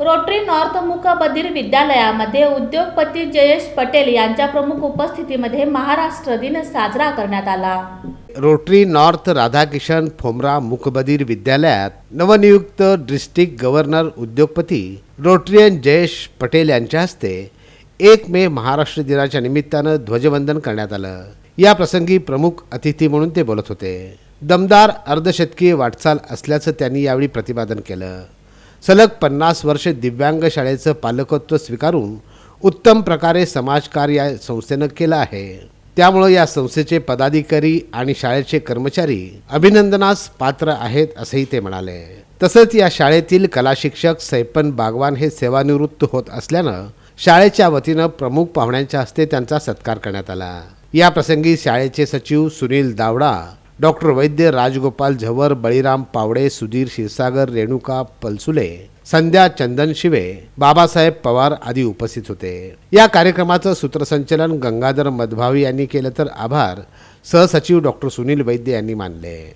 Rotary north मुकबधीर विद्यालयामध्ये उद्योगपती जयेश पटेल यांच्या प्रमुख उपस्थितीमध्ये महाराष्ट्र दिन साजरा करण्यात आला. रोटरी नॉर्थ राधाकिशन फोमरा मुकबधीर विद्यालयात नवनियुक्त डिस्ट्रिक्ट गव्हर्नर उद्योगपती रोटरियन जयेश पटेल यांच्या हस्ते एक मे महाराष्ट्र दिनाच्या निमित्तानं ध्वजवंदन करण्यात आलं. या प्रसंगी प्रमुख अतिथी म्हणून ते बोलत होते. दमदार अर्धशतकीय वाटचाल असल्याचं त्यांनी यावेळी प्रतिपादन केलं. सलग पन्नास वर्ष दिव्यांग शाळेचं पालकत्व स्वीकारून उत्तम प्रकारे समाजकार्य या संस्थेनं केलं आहे. त्यामुळं या संस्थेचे पदाधिकारी आणि शाळेचे कर्मचारी अभिनंदनास पात्र आहेत असंही ते म्हणाले. तसंच या शाळेतील कला शिक्षक सैपन बागवान हे सेवानिवृत्त होत असल्यानं शाळेच्या वतीनं प्रमुख पाहुण्यांच्या हस्ते त्यांचा सत्कार करण्यात आला. या प्रसंगी शाळेचे सचिव सुनील दावडा डॉक्टर वैद्य राजगोपाल झवर बळीराम पावडे सुधीर क्षीरसागर रेणुका पलसुले संध्या चंदन शिवे बाबासाहेब पवार आदी उपस्थित होते. या कार्यक्रमाचं सूत्रसंचलन गंगाधर मधभावी यांनी केलं तर आभार. सहसचिव डॉक्टर सुनील वैद्य यांनी मानले.